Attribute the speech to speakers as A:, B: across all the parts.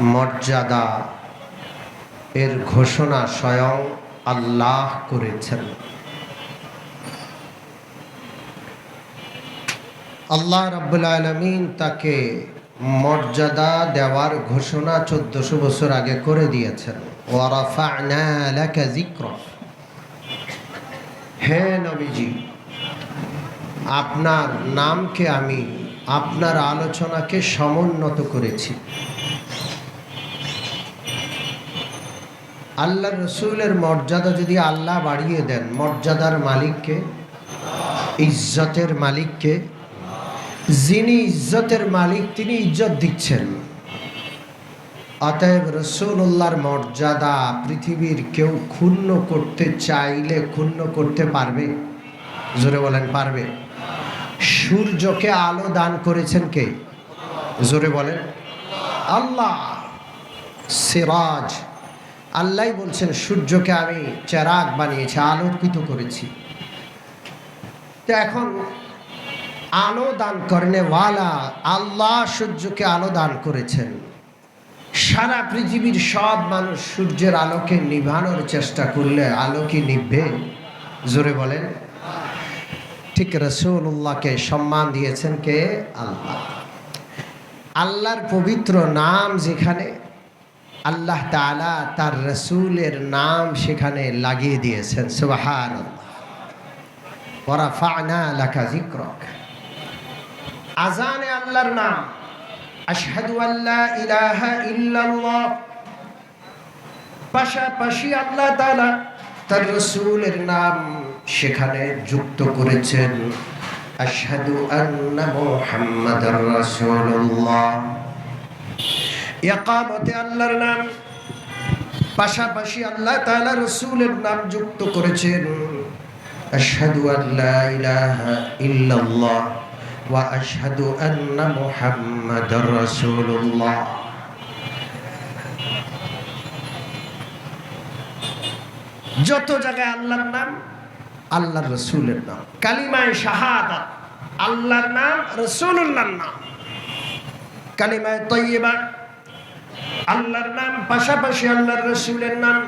A: মর্যাদা। এর ঘোষণা স্বয়ং আল্লাহ করেছেন। আল্লাহ রাব্বুল আলমিন তাকে মর্যাদা দেওয়ার ঘোষণা চোদ্দশো বছর আগে করে দিয়েছেন। হে নবীজি, আপনার নামকে আমি, আপনার আলোচনাকে সমুন্নত করেছি। আল্লাহ রসুলের মর্যাদা যদি আল্লাহ বাড়িয়ে দেন, মর্যাদার মালিককে, ইজ্জতের মালিককে, যিনি ইজ্জতের মালিক, তিনি ইজ্জত দিচ্ছেন। অতএব রসুল্লাহর মর্যাদা পৃথিবীর কেউ ক্ষুণ্ণ করতে চাইলে ক্ষুণ্ণ করতে পারবে। জোরে বলেন, পারবে। সূর্যকে আলো দান করেছেন কে? জোরে বলেন। আল্লাহ, সিরাজ। আল্লাহ বলছেন, সূর্যকে আমি চেরাগ বানিয়েছি, আলোকিত করেছি। তো এখন আলো দান করেন ওয়ালা, আল্লাহ সূর্যকে আলো দান করেছেন। সারা পৃথিবীর সব মানুষ সূর্যের আলোকে নিভানোর চেষ্টা করলে আলো কি নিভবে? জোরে বলেন। ঠিক রসুল্লাহকে সম্মান দিয়েছেন কে? আল্লাহ। আল্লাহর পবিত্র নাম যেখানে আল্লাহ তাআলা তার রসুলের নাম সেখানে লাগিয়ে দিয়েছেন সুবাহান ওরাফানা লাকা যিকরাক। আজানে আল্লাহর নাম। আশহাদু আল্লা ইলাহা ইল্লাল্লাহ। পাশাপাশি আল্লাহ তাআলা তার রসুলের নাম সেখানে যুক্ত করেছেন, আশহাদু আন্না মুহাম্মাদার রাসূলুল্লাহ। ইকামতে আল্লাহর নাম। পাশাপাশি আল্লাহ তাআলা রসুলের নাম যুক্ত করেছেন। আশহাদু আল্লা ইলাহা ইল্লাল্লাহ ওয়া আশহাদু আন্না মুহাম্মাদার রাসূলুল্লাহ। যত জায়গায় আল্লাহর নাম, আল্লাহর রসুলের নাম। কালিমায় শাহাদাত, আল্লাহর নাম রসুল্লাহর নাম। কালিমায় তৈবা আল্লাহর নাম, পাশাপাশি আল্লাহর রসুলের নাম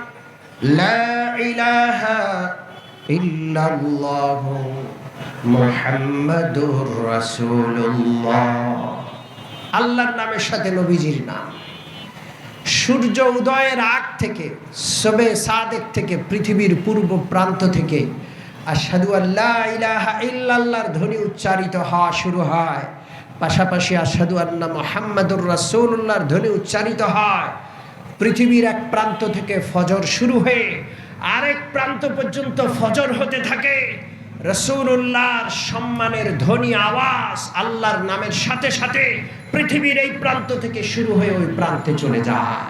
A: আল্লাহর নামের সাথে নবীজির নাম। সূর্য উদয়ের আগ থেকে, সবে সাদেক থেকে, পৃথিবীর পূর্ব প্রান্ত থেকে আসাদু আল্লাহ ইলাহা ইল্লাল্লাহর ধ্বনি উচ্চারিত হওয়া শুরু হয়। পাশাপাশি আসাদু আল্লাহ মোহাম্মদুর রাসৌল্লাহর ধ্বনি উচ্চারিত হয়। পৃথিবীর এক প্রান্ত থেকে ফজর শুরু হয়ে আরেক প্রান্ত পর্যন্ত ফজর হতে থাকে। রসুল্লাহর সম্মানের ধ্বনি আওয়াজ আল্লাহর নামের সাথে সাথে পৃথিবীর এই প্রান্ত থেকে শুরু হয়ে ওই প্রান্তে চলে যায়।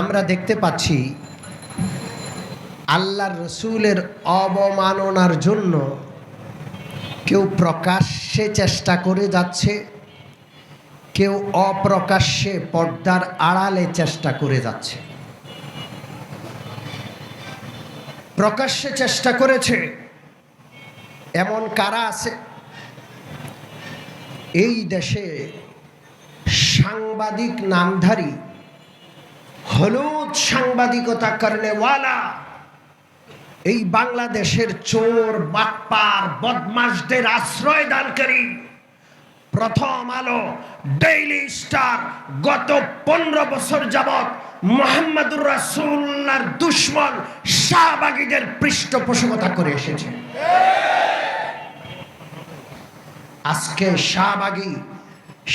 A: আমরা দেখতে পাচ্ছি আল্লাহর রসুলের অবমাননার জন্য কেউ প্রকাশ্যে চেষ্টা করে যাচ্ছে, কেউ অপ্রকাশ্যে পর্দার আড়ালে চেষ্টা করে যাচ্ছে। প্রকাশ্যে চেষ্টা করেছে, এমন কারা আছে? এই দেশে সাংবাদিক নামধারী হলুদ সাংবাদিকতা করলে ওয়ালা এই বাংলাদেশের চোর, বাটপার বদমাসদের আশ্রয় দানকারী প্রথম আলো ডেইলি স্টার গত পনেরো বছর যাবৎ মোহাম্মদুর রাসুল্লাহর দুশ্মন শাহবাগীদের পৃষ্ঠপোষকতা করে এসেছে। আজকে শাহবাগী,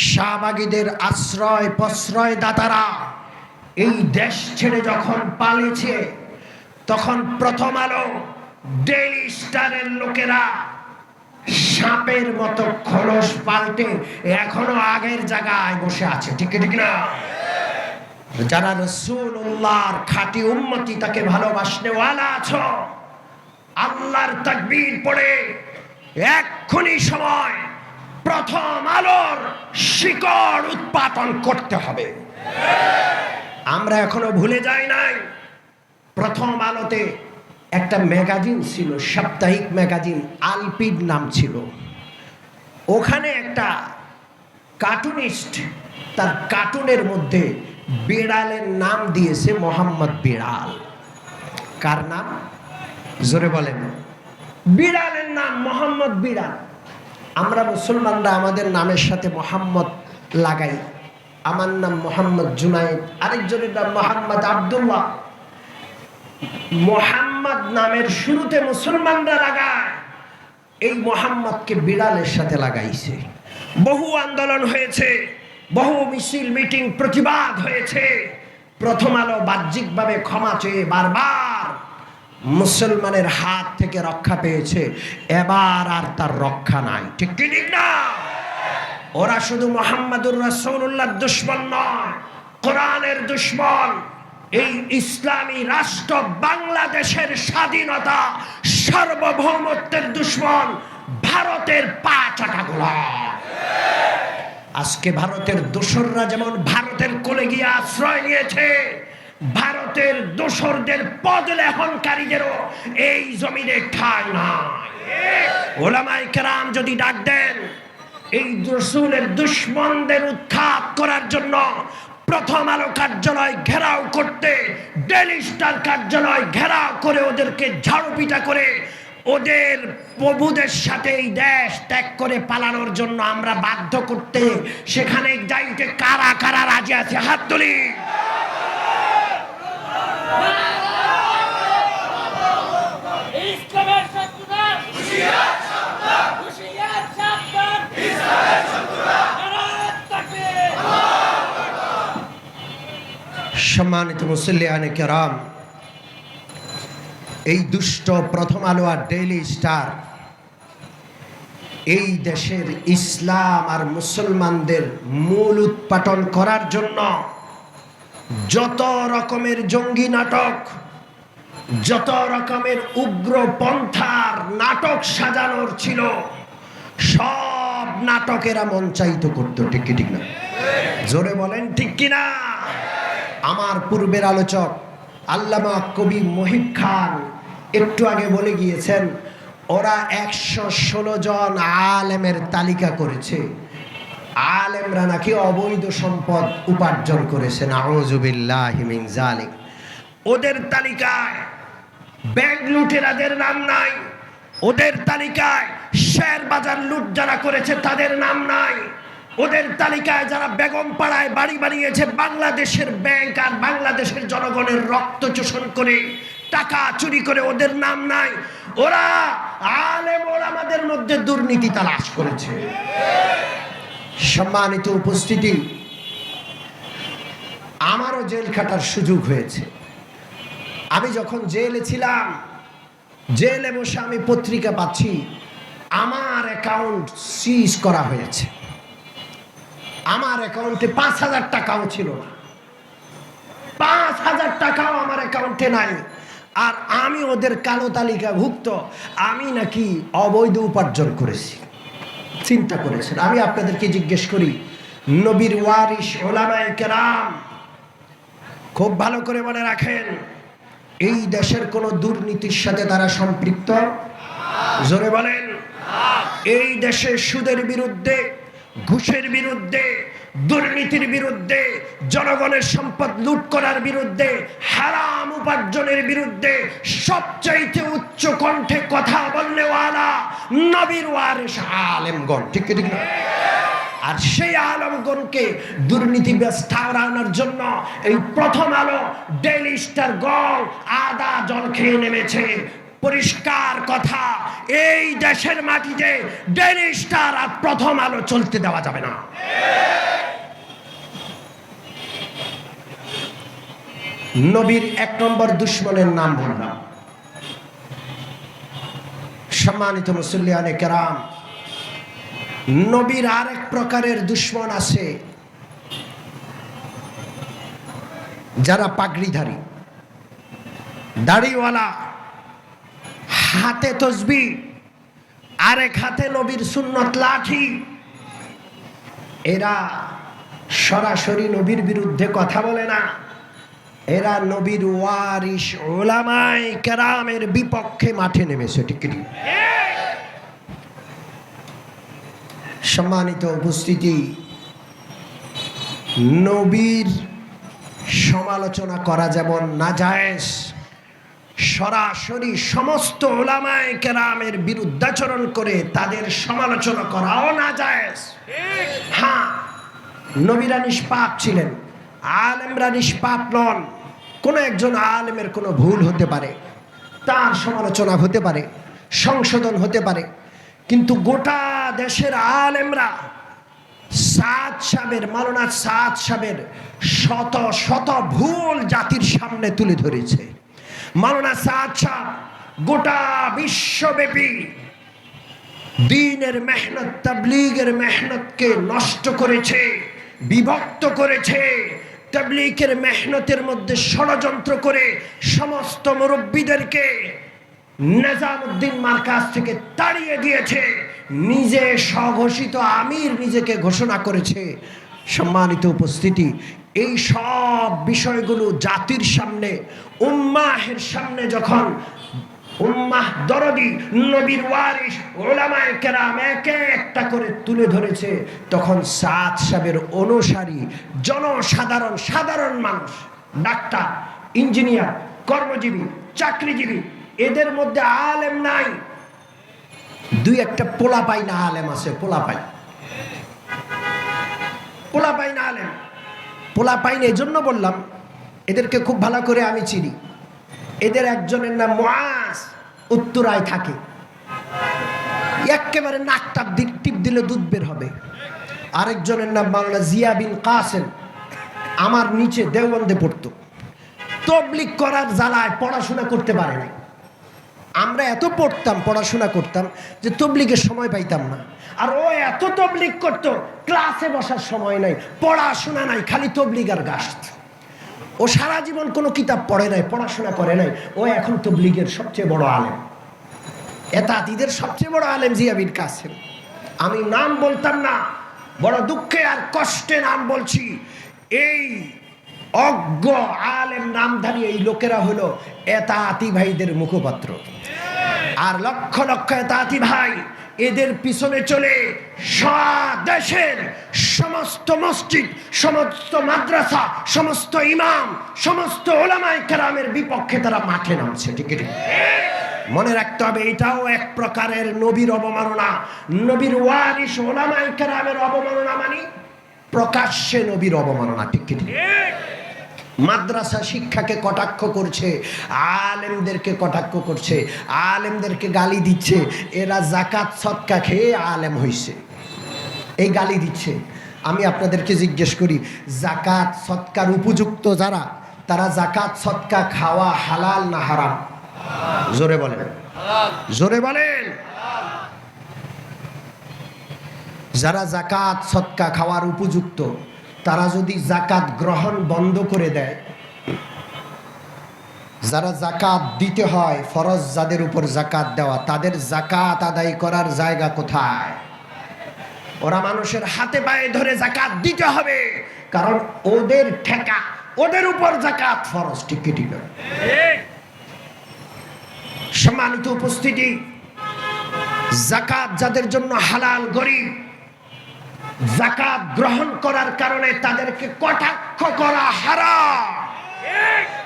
A: শাহবাগীদের আশ্রয় প্রশ্রয় দাতারা এই দেশ ছেড়ে যখন পালিয়েছে তখন প্রথম আলো ডেইলি স্টারের লোকেরা সাপের মতো খোলস পাল্টে এখনও আগের জায়গায় বসে আছে। ঠিক ঠিক না? যারা রসুল্লাহর খাঁটি উন্মতি তাকে ভালোবাসনে ওয়ালা আছো, আল্লাহর তাকবীর পড়ে এক্ষুনি সময় প্রথম আলোর শিকড় উৎপাদন করতে হবে। আমরা এখনও ভুলে যাই নাই প্রথম আলোতে একটা ম্যাগাজিন ছিল, সাপ্তাহিক ম্যাগাজিন আলপিড নাম ছিল। ওখানে একটা কার্টুনিস্ট তার কার্টুনের মধ্যে বিড়ালের নাম দিয়েছে মোহাম্মদ বিড়াল। কার নাম? জোরে বলেন। বিড়ালের নাম মোহাম্মদ বিড়াল। আমরা মুসলমানরা আমাদের নামের সাথে মোহাম্মদ লাগাই। আমার নাম মোহাম্মদ জুনাইদ আরেকজনের নাম মোহাম্মদ আবদুল্লাহ। মোহাম্মদ নামের শুরুতে মুসলমানরা লাগায়। এই মোহাম্মদকে বিড়ালের সাথে লাগাইছে। বহু আন্দোলন হয়েছে, বহু মিছিল, মিটিং, প্রতিবাদ হয়েছে। প্রথম আলো বাহ্যিকভাবে ক্ষমা চেয়ে বারবার মুসলমানের হাত থেকে রক্ষা পেয়েছে। এবার আর তার রক্ষা নাই। ঠিক কি ঠিক না? ওরা শুধু মোহাম্মদুর রাসৌল্লাহ দুশ্মন নয়, কোরআনের দুশ্মন। এই ইসলামী রাষ্ট্র বাংলাদেশের স্বাধীনতা, সার্বভৌমত্বের দুশ্মন, ভারতের পা চাটা আজকে ভারতের দোসররা যেমন ভারতের কোলে গিয়ে আশ্রয় নিয়েছে, ভারতের দোসরদের পদলেহনকারীদেরও এই জমিনে ঠাঁই নাই। ওলামাই কেরাম যদি ডাক দেন, এই রসুলের দুশ্মনদের উৎখাত করার জন্য প্রথম আলো কার্যালয় ঘেরাও করতে ডেলি স্টার কার্যালয় ঘেরাও করে ওদেরকে ঝাড়ুপিটা করে, ওদের প্রভুদের সাথে এই দেশ ত্যাগ করে পালানোর জন্য আমরা বাধ্য করতে, সেখানে যাইতে কারা কারা রাজি আছে? হাত তুলি
B: ইসলামের শত্রুরা হুশিয়ার সাবধান হুশিয়ার সাবধান ইসলামের শত্রুরা নারায়ণ তাকবীর
A: সম্মানিত মুসল্লিয়ানে কেরাম, এই দুষ্ট প্রথম আলো আর ডেইলি স্টার এই দেশের ইসলাম আর মুসলমানদের মূল উৎপাটন করার জন্য যত রকমের জঙ্গি নাটক, যত রকমের উগ্র পন্থার নাটক সাজানোর ছিল, সব নাটকেরা মঞ্চায়িত করতো, ঠিক কি ঠিক না? জোরে বলেন, ঠিক কিনা আমার পূর্বের আলোচক আল্লামা কবি মহিব খান একটু আগে বলে গিয়েছেন, ওরা একশো ষোলো জন আলেমের তালিকা করেছে। আলেমরা নাকি অবৈধ সম্পদ উপার্জন করেছে নাউজুবিল্লাহিমিন জালিক ওদের তালিকায় ব্যাংক লুটেরাদের নাম নাই, ওদের তালিকায় শেয়ার বাজার লুট যারা করেছে তাদের নাম নাই। ওদের তালিকায় যারা বেগম পাড়ায় বাড়ি বানিয়েছে বাংলাদেশের ব্যাংক আর বাংলাদেশের জনগণের রক্ত চোষণ করে, টাকা চুরি করে ওদের নাম নাই। ওরা আলেম আমাদের মধ্যে দুর্নীতি তালাশ করেছে। সম্মানিত উপস্থিতি, আমারও জেল খাটার সুযোগ হয়েছে। আমি যখন জেলে ছিলাম, জেলে বসে আমি পত্রিকা পাচ্ছি, আমার অ্যাকাউন্ট সিজ করা হয়েছে। আমার অ্যাকাউন্টে পাঁচ হাজার টাকাও ছিল না। পাঁচ হাজার টাকাও আমার অ্যাকাউন্টে নাই। আর আমি ওদের কালো তালিকাভুক্ত, আমি নাকি অবৈধ উপার্জন করেছি। চিন্তা করেছেন। আমি আপনাদেরকে জিজ্ঞেস করি, নবীর ওয়ারিস ওলামায়ে কেরাম, খুব ভালো করে মনে রাখেন, এই দেশের কোন দুর্নীতির সাথে তারা সম্পৃক্ত? জোরে বলেন। এই দেশে সুদের বিরুদ্ধে ঘুষের বিরুদ্ধে, দুর্নীতির বিরুদ্ধে, জনগণের সম্পদ লুট করার বিরুদ্ধে, হারাম উপার্জনের বিরুদ্ধে সবচাইতে উচ্চ কণ্ঠে কথা বললেওয়ালা নবীর ওয়ারিস আলেমগণ। ঠিক ঠিক না? আর সেই আলমগণকে দুর্নীতি ব্যস্তাওয়ানোর জন্য এই প্রথম আলো ডেইলি স্টার গং আদা জল খেয়ে নেমেছে। পরিষ্কার কথা এই দেশের মাটিতে স্টার আর প্রথম আলো চলতে দেওয়া যাবে না। নবীর এক নম্বর দুশ্মনের নাম বললাম। সম্মানিত মুসল্লিয়ানে কেরাম, নবীর আরেক প্রকারের দুশ্মন আছে। যারা পাগড়িধারী, দাড়িওয়ালা হাতে তসবি, আরেক হাতে নবীর সুন্নত লাঠি। এরা সরাসরি নবীর বিরুদ্ধে কথা বলে না। এরা নবীর ওয়ারিস ওলামাই কেরামের বিপক্ষে মাঠে নেমেছে, ঠিক সম্মানিত উপস্থিতি, নবীর সমালোচনা করা যেমন না নাজায়েজ সরাসরি সমস্ত ওলামায় কেরামের বিরুদ্ধাচরণ করে তাদের সমালোচনা করাও নাজায়েজ। হ্যাঁ নবীরা নিষ্পাপ ছিলেন, আলেমরা নিষ্পাপ নন। কোনো একজন আলেমের কোনো ভুল হতে পারে, তার সমালোচনা হতে পারে, সংশোধন হতে পারে। কিন্তু গোটা দেশের আলেমরা সাদ সাহেবের মালনা সাদ সাহেবের শত শত ভুল জাতির সামনে তুলে ধরেছে। মালনা সাদ গোটা বিশ্বব্যাপী দিনের মেহনত, তাবলিগের মেহনতকে নষ্ট করেছে, বিভক্ত করেছে, তাবলিগের মেহনতের মধ্যে ষড়যন্ত্র করে সমস্ত মুরব্বীদেরকে নিজামুদ্দিন মার্কাজ থেকে তাড়িয়ে দিয়েছে, নিজে স্বঘোষিত আমির নিজেকে ঘোষণা করেছে। সম্মানিত উপস্থিতি এই সব বিষয়গুলো জাতির সামনে, উম্মাহের সামনে যখন উম্মাহ দরদি, নবীর ওয়ারিস ওলামায়ে কেরাম একে একটা করে তুলে ধরেছে, তখন সাত সাহেবের অনুসারী জনসাধারণ, সাধারণ মানুষ, ডাক্তার, ইঞ্জিনিয়ার, কর্মজীবী, চাকরিজীবী, এদের মধ্যে আলেম নাই। দুই একটা পোলা পাই না আলেম আছে পোলা পাই পোলা পাই না আলেম। পোলা পাইন এই জন্য বললাম, এদেরকে খুব ভালো করে আমি চিনি। এদের একজনের নাম মোয়াজ উত্তরায় থাকে। একেবারে নাকটা দিক টিপ দিলে দুধ বের হবে। আরেকজনের নাম বাংলা জিয়া বিন কাসেম, আমার নিচে দেওবন্দে পড়তো। তবলিক করার জ্বালায় পড়াশোনা করতে পারে নাই। আমরা এত পড়তাম, পড়াশোনা করতাম যে তবলিগের সময় পাইতাম না। আর ও এত তবলিগ করতো, ক্লাসে বসার সময় নাই, পড়াশোনা নাই, খালি তবলিগ আর গাছ ও সারা জীবন কোনো কিতাব পড়ে নাই, পড়াশোনা করে নাই, ও এখন তবলিগের সবচেয়ে বড় আলেম। এতাতিদের সবচেয়ে বড় আলেম জিয়াবির কাসেম। আমি নাম বলতাম না, বড় দুঃখে আর কষ্টে নাম বলছি। এই অজ্ঞ আলেম নামধারী এই লোকেরা হলো এতাতি ভাইদের মুখপাত্র। আর লক্ষ লক্ষ এতাতি ভাই এদের পিছনে চলে দেশের সমস্ত মসজিদ, সমস্ত মাদ্রাসা, সমস্ত ইমাম, সমস্ত ওলামাই কেরামের বিপক্ষে তারা মাঠে নামছে, ঠিক মনে রাখতে হবে, এটাও এক প্রকারের নবীর অবমাননা। নবীর ওয়ারিস ওলামাই কেরামের অবমাননা মানে প্রকাশ্যে নবীর অবমাননা, ঠিক ঠিক মাদ্রাসা শিক্ষাকে কটাক্ষ করছে, আলেমদেরকে কটাক্ষ করছে, আলেমদেরকে গালি দিচ্ছে, এরা জাকাত সৎকা খেয়ে আলেম হইছে। এই গালি দিচ্ছে। আমি আপনাদেরকে জিজ্ঞেস করি, জাকাত সৎকার উপযুক্ত যারা? তারা জাকাত সৎকা খাওয়া হালাল না হারাম? জোরে বলেন। জোরে বলেন। যারা জাকাত সৎকা খাওয়ার উপযুক্ত তারা যদি জাকাত গ্রহণ বন্ধ করে দেয়, যারা জাকাত দিতে হয়, ফরজ যাদের উপর জাকাত দেওয়া, তাদের জাকাত আদায় করার জায়গা কোথায়? ওরা মানুষের হাতে পায়ে ধরে জাকাত দিতে হবে, কারণ ওদের ঠেকা, ওদের উপর জাকাত ফরজ, ঠিক কি, ঠিক সম্মানিত উপস্থিতি জাকাত যাদের জন্য হালাল, গরিব জাকাত গ্রহণ করার কারণে তাদেরকে কটাক্ষ করা হারা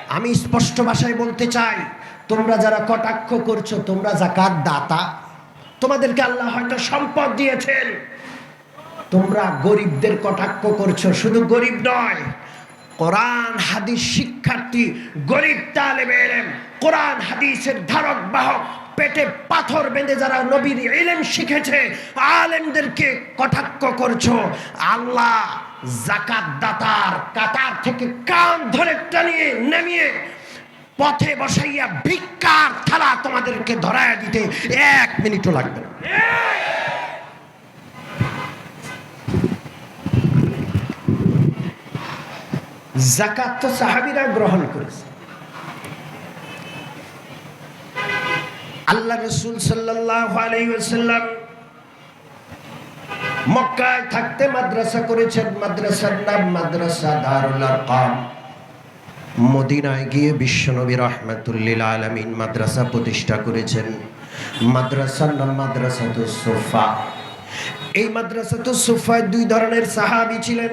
A: আমি স্পষ্ট ভাষায় বলতে চাই, তোমরা যারা কটাক্ষ করছ, তোমরা জাকাত দাতা। তোমাদেরকে আল্লাহ হয়তো সম্পদ দিয়েছেন। তোমরা গরিবদের কটাক্ষ করছ, শুধু গরিব নয়, কোরআন, হাদিস শিক্ষার্থী, গরিব তালেবে এলেম কোরআন, হাদিসের ধারক, বাহক পেটে পাথর বেঁধে যারা নবীর এলেম শিখেছে, আলেমদেরকে কটাক্ষ করছ? আল্লাহ জাকাত দাতার কাতার থেকে কান ধরে টানিয়ে নামিয়ে পথে বসাইয়া ভিক্ষার থালা তোমাদেরকে ধরায় দিতে এক মিনিটও লাগবে না। জাকাত তো সাহাবিরা গ্রহণ করেছে। আল্লাহ রসুল সাল্লাম মক্কায় থাকতে মাদ্রাসা করেছেন। মাদ্রাসার নাম মাদ্রাসা দারুল আরকাম মদিনায় গিয়ে বিশ্বনবী রহমাতুল্লিল আলমিন মাদ্রাসা প্রতিষ্ঠা করেছেন। মাদ্রাসার নাম মাদ্রাসা তো সোফা। এই মাদ্রাসা তো সোফায় দুই ধরনের সাহাবি ছিলেন।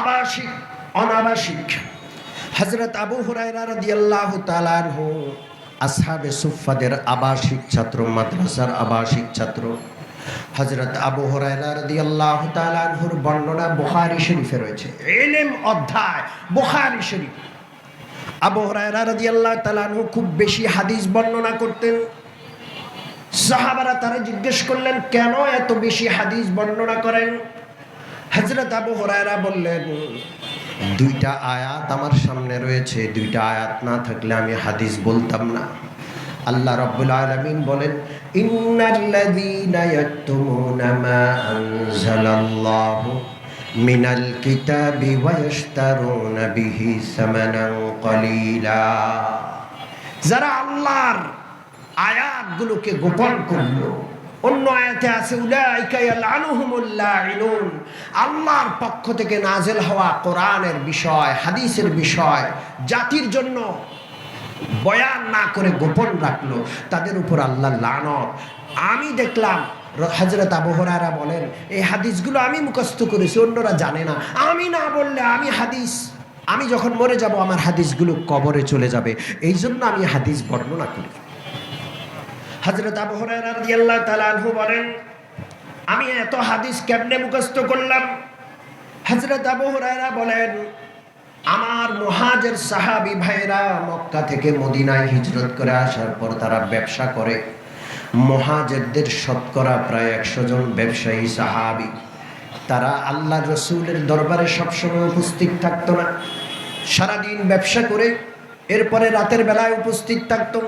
A: আবাসিক, অনাবাসিক। হজরত আবু হুরায়রা রাদিয়াল্লাহু তাআলা আসহাবে সুফাদের আবাসিক ছাত্র, মাদ্রাসার আবাসিক ছাত্র। হজরত আবু তাআলা আনহুর বর্ণনা বুখারী শরীফে রয়েছে। ইলম অধ্যায়, বুখারী শরীফ। আবু হুরায়রা রাদিয়াল্লাহু তাআলা আনহু খুব বেশি হাদিস বর্ণনা করতেন। সাহাবারা তারা জিজ্ঞেস করলেন, কেন এত বেশি হাদিস বর্ণনা করেন? হজরত আবু হরায়রা বললেন দুইটা আয়াত আমার সামনে রয়েছে, দুইটা আয়াত না থাকলে আমি হাদিস বলতাম না। আল্লাহ রাব্বুল আলামিন বলেন, ইন্নাল্লাযীনা ইয়াকতুমুনা মা আনজালাল্লাহু মিনাল কিতাবি ওয়া ইয়াশতারুনা বিহি সামানান কলিলা যারা আল্লাহর আয়াতগুলোকে গোপন করল অন্য আয়াতে আছে আল্লাহর পক্ষ থেকে নাজেল হওয়া কোরআনের বিষয়, হাদিসের বিষয়, জাতির জন্য বয়ান না করে গোপন রাখল, তাদের উপর আল্লাহ লানত। আমি দেখলাম হজরত আবহরারা বলেন, এই হাদিসগুলো আমি মুখস্থ করেছি, অন্যরা জানে না। আমি না বললে আমি হাদিস, আমি যখন মরে যাব, আমার হাদিসগুলো কবরে চলে যাবে। এই জন্য আমি হাদিস বর্ণনা করি। হজরত আবু হুরায়রা রাদিয়াল্লাহু তাআলা আনহু বলেন, আমি এত হাদিস কেমনে মুখস্থ করলাম? হজরত আবু হুরায়রা বলেন, আমার মহাজের সাহাবি ভাইরা মক্কা থেকে মদিনায় হিজরত করে আসার পর তারা ব্যবসা করে। মহাজেরদের শতকরা প্রায় একশো জন ব্যবসায়ী সাহাবি। তারা আল্লাহ রসুলের দরবারে সবসময় উপস্থিত থাকতো না। সারাদিন ব্যবসা করে, এরপরে রাতের বেলায় উপস্থিত থাকতো।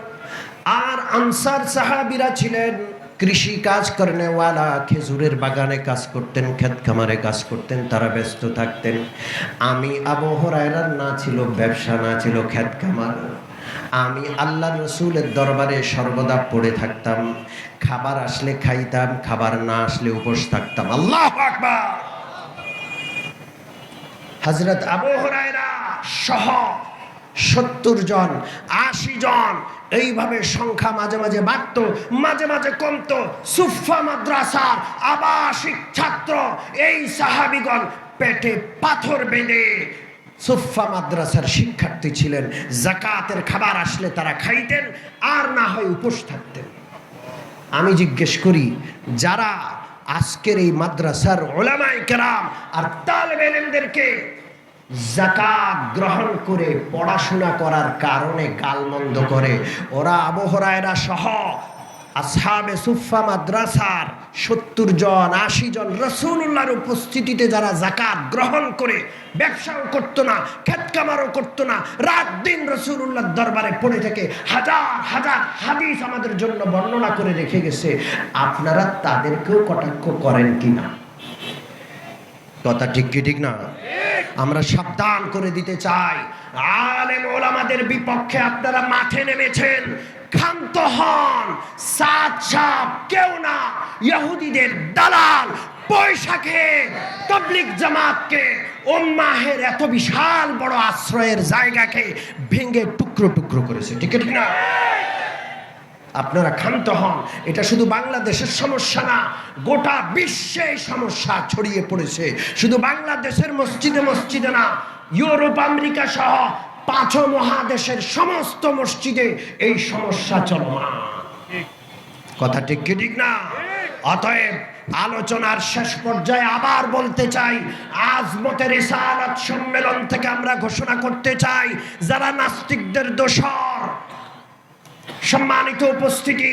A: আর আনসার সাহাবিরা ছিলেন, কৃষি কাজ করেনেওয়ালা, খেজুরের বাগানে কাজ করতেন, ক্ষেত খামারে কাজ করতেন, তারা ব্যস্ত থাকতেন। আমি আবহরায়রার না ছিল, ব্যবসা না ছিল, ক্ষেত খামার। আমি আল্লাহ রসুলের দরবারে সর্বদা পড়ে থাকতাম। খাবার আসলে খাইতাম, খাবার না আসলে উপোস থাকতাম। আল্লাহ আকবার! হজরত আবু হরায়রা সহ সত্তর জন, আশি জন এইভাবে সংখ্যা মাঝে মাঝে বাড়ত, মাঝে মাঝে কমতো। সুফা মাদ্রাসার আবাসিক ছাত্র, এই সাহাবিগণ পেটে পাথর বেঁধে সুফা মাদ্রাসার শিক্ষার্থী ছিলেন। জাকাতের খাবার আসলে তারা খাইতেন, আর না হয় উপোস থাকতেন। আমি জিজ্ঞেস করি, যারা আজকের এই মাদ্রাসার ওলামাই কেরাম আর তালেব এলেমদেরকে জাকাত গ্রহণ করে পড়াশোনা করার কারণে গালমন্দ করে। ওরা আবহরায়রা সহ আসহাবে সুফা মাদ্রাসার সত্তর জন, আশি জন রসুল্লাহর উপস্থিতিতে যারা জাকাত গ্রহণ করে, ব্যবসাও করতো না, খেতকামারও করতো না, রাত দিন রসুল্লাহর দরবারে পড়ে থেকে হাজার হাজার হাদিস আমাদের জন্য বর্ণনা করে রেখে গেছে। আপনারা তাদেরকেও কটাক্ষ করেন কিনা? কথা ঠিক কি ঠিক না? আমরা সাবধান করে দিতে চাই। আলেম ওলামাদের বিপক্ষে আপনারা মাঠে নেমেছেন। ক্ষান্ত হন, সাত সাপ, কেউ না। ইহুদিদের দালাল, বৈশাখে তবলিক জামাতকে ওম্মাহের এত বিশাল বড় আশ্রয়ের জায়গাকে ভেঙে টুকরো টুকরো করেছে। ঠিক না? আপনারা ক্ষান্ত হন। এটা শুধু বাংলাদেশের সমস্যা না, গোটা বিশ্বে সমস্যা ছড়িয়ে পড়েছে। শুধু বাংলাদেশের মসজিদে মসজিদে না, ইউরোপ, আমেরিকা সহ পাঁচ মহাদেশের সমস্ত মসজিদে এই সমস্যা চলমান। কথা ঠিক কি ঠিক না? অতএব আলোচনার শেষ পর্যায়ে আবার বলতে চাই আজমতের ইসালাত সম্মেলন থেকে আমরা ঘোষণা করতে চাই, যারা নাস্তিকদের দোষর সম্মানিত উপস্থিতি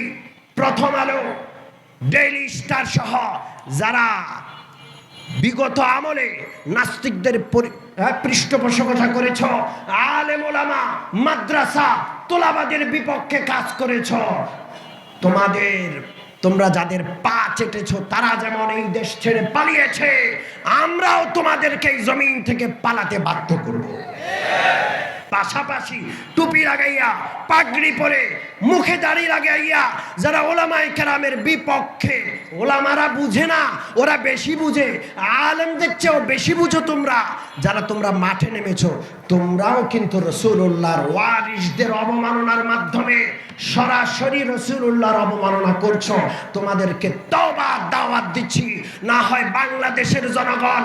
A: প্রথম আলো ডেইলি স্টার সহ যারা বিগত আমলে নাস্তিকদের হ্যাঁ, পৃষ্ঠপোষকতা করেছ আলেম মাদ্রাসা তোলাবাদের বিপক্ষে কাজ করেছ তোমাদের তোমরা যাদের পা চেটেছ তারা যেমন এই দেশ ছেড়ে পালিয়েছে আমরাও তোমাদেরকে এই জমিন থেকে পালাতে বাধ্য করব। পাশাপাশি টুপি লাগাইয়া, পাগড়ি পরে, মুখে দাড়ি লাগাইয়া, যারা ওলামাই কেরামের বিপক্ষে, ওলামারা বুঝে না, ওরা বেশি বুঝে। আলেমদের চেয়েও বেশি বুঝো তোমরা, যারা তোমরা মাঠে নেমেছো, তোমরাও কিন্তু রসুল্লাহর ওয়ারিসদের অবমাননার মাধ্যমে সরাসরি রসুল্লাহর অবমাননা করছ। তোমাদেরকে তওবা দাওয়াত দিচ্ছি। না হয় বাংলাদেশের জনগণ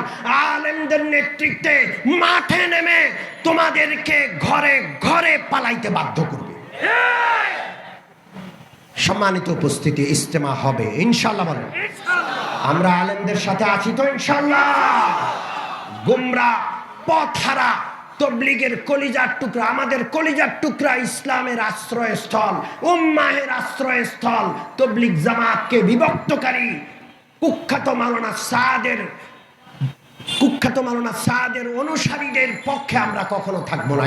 A: আলেমদের নেতৃত্বে মাঠে নেমে তোমাদেরকে ঘরে ঘরে পালাইতে বাধ্য করবে। সম্মানিত উপস্থিতি ইস্তেমা হবে ইনশাল্লাহ বলেন। আমরা আলেমদের সাথে আছি তো ইনশাল্লাহ গুমরা পথহারা তবলিগের কলিজার টুকরা আমাদের কলিজার টুকরা ইসলামের আশ্রয়স্থল উম্মাহের আশ্রয়স্থল তবলিগ জামাতকে বিভক্তকারী কুখ্যাত মাওলানা সাদের, কুখ্যাত মাওলানা সাদের অনুসারীদের পক্ষে আমরা কখনো থাকব না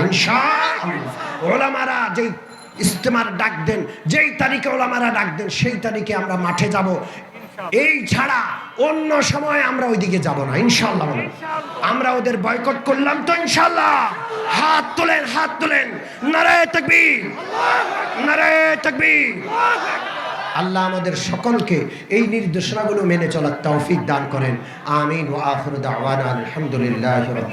A: ওলামারা যেই ইস্তেমার ডাক দেন, যেই তারিখে ওলামারা ডাক দেন, সেই তারিখে আমরা মাঠে যাব। এই ছাড়া অন্য সময় আমরা ওইদিকে যাব না ইনশাল্লাহ আমরা ওদের বয়কট করলাম তো ইনশাল্লাহ হাত তোলেন হাত তোলেন। নারায় তাকবীর নারায় তাকবীর। আল্লাহ আমাদের সকলকে এই নির্দেশনাগুলো মেনে চলার তৌফিক দান করেন। আমিন ও দাওয়ানা আলহামদুলিল্লাহি আলা